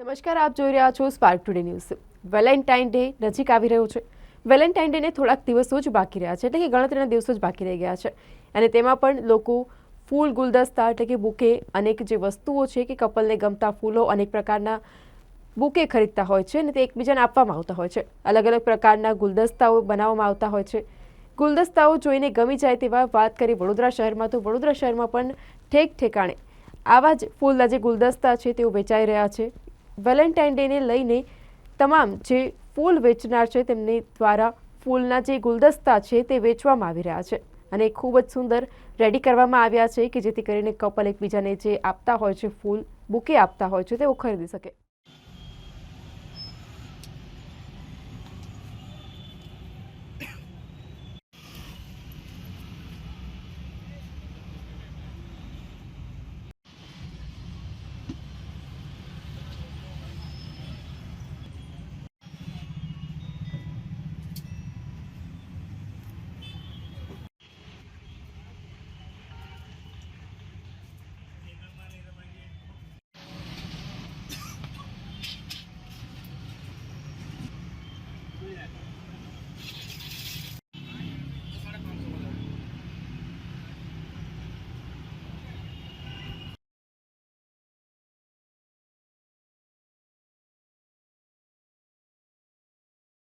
નમસ્કાર, આપ જોઈ રહ્યા છો spark today news Valentine day નજીક આવી રહ્યો છે. વેલેન્ટાઇન ડેને થોડાક દિવસો જ બાકી રહ્યા છે, એટલે કે ગણતરીના દિવસો જ બાકી રહી ગયા છે. અને તેમાં પણ લોકો ફૂલ ગુલદસ્તા એટલે કે બુકે અનેક જે વસ્તુઓ છે કે કપલને ગમતા ફૂલો અનેક પ્રકારના બુકે ખરીદતા હોય છે અને તે એકબીજાને આપવામાં આવતા હોય છે. અલગ અલગ પ્રકારના ગુલદસ્તાઓ બનાવવામાં આવતા હોય છે. ગુલદસ્તાઓ જોઈને ગમી જાય તેવા વાત કરી વડોદરા શહેરમાં તો વડોદરા શહેરમાં પણ ઠેક ઠેકાણે આવા જ ફૂલના જે ગુલદસ્તા છે તેઓ વેચાઈ રહ્યા છે. વેલેન્ટાઇન ડેને લઈને તમામ જે ફૂલ વેચનાર છે તેમની દ્વારા ફૂલના જે ગુલદસ્તા છે તે વેચવામાં આવી રહ્યા છે. અને ખૂબ જ સુંદર રેડી કરવામાં આવ્યા છે કે જેથી કરીને કપલ એકબીજાને જે આપતા હોય છે, ફૂલ બુકે આપતા હોય છે, તેઓ ખરીદી શકે.